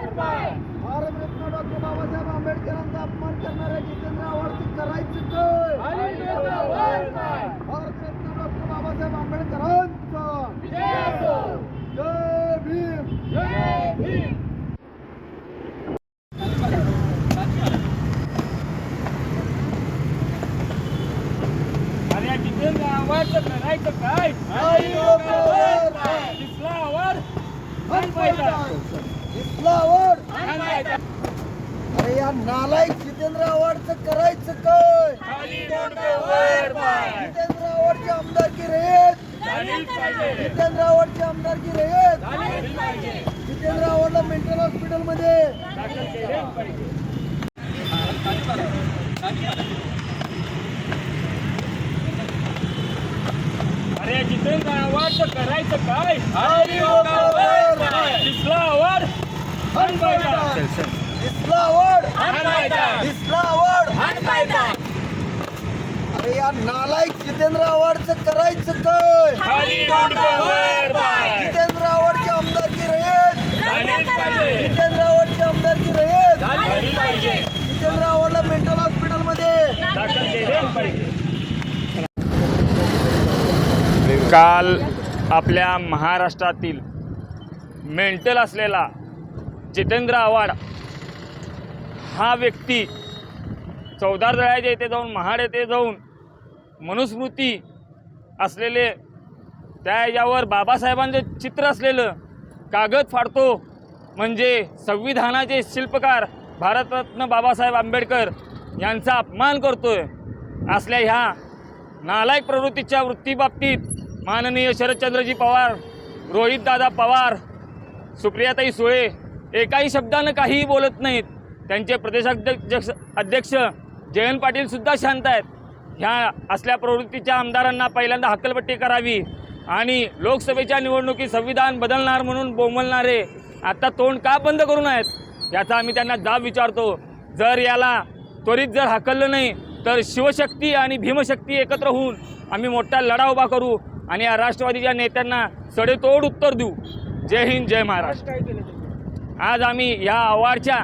Bharat Ratna doctor Babasaheb आंबेडकरांचा अपमान करणाऱ्या जितेंद्र आव्हाडचं करायचं काय? भारतरत्न डॉक्टर बाबासाहेब आंबेडकरांचा जय भीम अरे जितेंद्र आव्हाडचं करायचं काय आई लोकांवर आव्हाड सांगायचं. अरे या नालायक जितेंद्र आव्हाडचं करायचं काय. जितेंद्र आव्हाडची आमदारकी रेत. जितेंद्र आव्हाडची आमदारकी रेत. जितेंद्र आव्हाडला मेंटल केलेच पाहिजे. अरे जितेंद्र आव्हाडचं करायचं काय. दिसला आव्हाड अरे या नालायक जितेंद्र आव्हाडचं करायचं काय. जितेंद्र आव्हाडची आमदारकी पाहिजे. जितेंद्र आव्हाडची आमदारकी पाहिजे. जितेंद्र आव्हाडला मेंटल हॉस्पिटलमध्ये. दाखल केलेच पाहिजे. काल आपल्या महाराष्ट्रातील मेंटल असलेला जितेंद्र आव्हाड हा व्यक्ती चौदार दळ्याच्या येथे जाऊन महाड येथे जाऊन मनुस्मृती असलेले त्या याच्यावर बाबासाहेबांचं चित्र असलेलं कागद फाडतो म्हणजे संविधानाचे शिल्पकार भारतरत्न बाबासाहेब आंबेडकर यांचा अपमान करतोय. असल्या ह्या नालायक प्रवृत्तीच्या वृत्तीबाबतीत माननीय शरदचंद्रजी पवार रोहितदादा पवार सुप्रियाताई सुळे एकाही शब्दानं काहीही बोलत नाहीत. त्यांचे प्रदेशाध्यक्ष अध्यक्ष जयंत पाटीलसुद्धा शांत आहेत. ह्या असल्या प्रवृत्तीच्या आमदारांना पहिल्यांदा हक्कलपट्टी करावी आणि लोकसभेच्या निवडणुकीत संविधान बदलणार म्हणून बोंबलणारे आता तोंड का बंद करून आहेत याचा आम्ही त्यांना जाब विचारतो. जर याला त्वरित जर हकललं नाही तर शिवशक्ती आणि भीमशक्ती एकत्र होऊन आम्ही मोठा लढा उभा करू आणि या राष्ट्रवादीच्या नेत्यांना सडेतोड उत्तर देऊ. जय हिंद जय महाराष्ट्र. आज आम्ही या आव्हाडच्या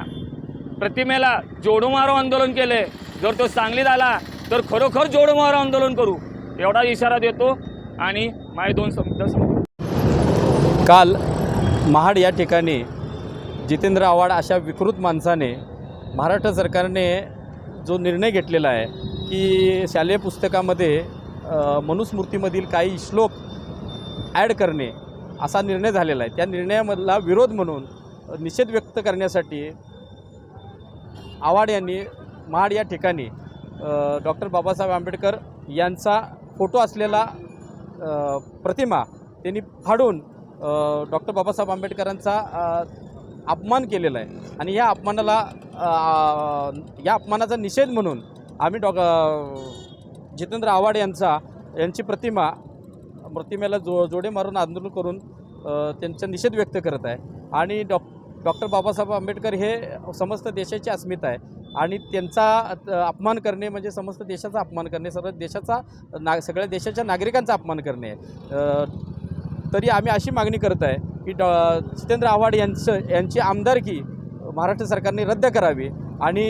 प्रतिमेला जोडो मारो आंदोलन केले. जर तो सांगलीत आला तर खरोखर जोडो मारो आंदोलन करू. एवढा इशारा देतो आणि माझे दोन शब्द काल महाड या ठिकाणी जितेंद्र आव्हाड अशा विकृत माणसाने महाराष्ट्र सरकारने जो निर्णय घेतलेला आहे की शालेय पुस्तकामध्ये मनुस्मृतीमधील काही श्लोक ॲड करणे असा निर्णय झालेला आहे. त्या निर्णयामधला विरोध म्हणून निषेध व्यक्त करण्यासाठी आवाड यांनी महाड या ठिकाणी डॉक्टर बाबासाहेब आंबेडकर यांचा फोटो असलेला प्रतिमा त्यांनी फाडून डॉक्टर बाबासाहेब आंबेडकरांचा अपमान केलेला आहे. आणि या अपमानाला या अपमानाचा निषेध म्हणून आम्ही डॉ जितेंद्र आव्हाड यांचा यांची प्रतिमा प्रतिमेला जो जोडे मारून आंदोलन करून त्यांचा निषेध व्यक्त करत आहे. आणि डॉ डॉक्टर बाबासाहेब आंबेडकर हे समस्त देशाची अस्मिता आहे. आणि त्यांचा अपमान करणे म्हणजे समस्त देशाचा अपमान करणे सर्व देशाचा ना सगळ्या देशाच्या नागरिकांचा अपमान करणे. तरी आम्ही अशी मागणी करत आहे की डॉ जितेंद्र आव्हाड यांचं यांची आमदारकी महाराष्ट्र सरकारने रद्द करावी. आणि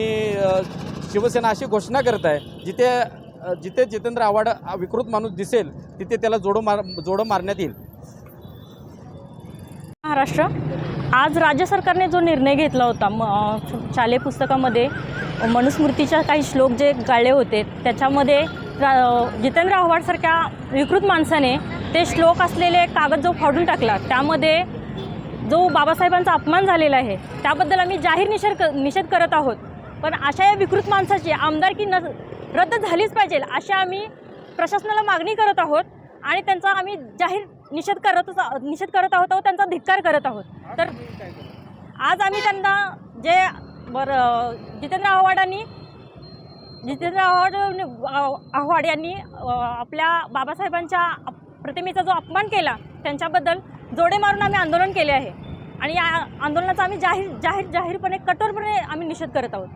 शिवसेना अशी घोषणा करत आहे जिथे जिथे जितेंद्र आव्हाड विकृत माणूस दिसेल तिथे त्याला जोडं मार जोडं मारण्यात येईल. महाराष्ट्र. आज राज्य सरकारने जो निर्णय घेतला होता म शालेय पुस्तकामध्ये मनुस्मृतीच्या काही श्लोक जे गाळले होते त्याच्यामध्ये रा- जितेंद्र आव्हाडसारख्या विकृत माणसाने ते श्लोक असलेले कागद जो फाडून टाकला त्यामध्ये जो बाबासाहेबांचा अपमान झालेला आहे त्याबद्दल आम्ही जाहीर निषेध क निषेध करत आहोत. पण अशा या विकृत माणसाची आमदारकी न रद्द झालीच पाहिजे अशी आम्ही प्रशासनाला मागणी करत आहोत आणि त्यांचा आम्ही जाहीर निषेध करतच निषेध करत आहोत व त्यांचा धिक्कार करत आहोत. तर आज आम्ही त्यांना जे बरं जितेंद्र आव्हाडांनी जितेंद्र आव्हाड आव्हाड यांनी आपल्या बाबासाहेबांच्या प्रतिमेचा जो अपमान केला त्यांच्याबद्दल जोडे मारून आम्ही आंदोलन केले आहे. आणि या आंदोलनाचा आम्ही जाहीर जाहीर जाहीरपणे कठोरपणे आम्ही निषेध करत आहोत.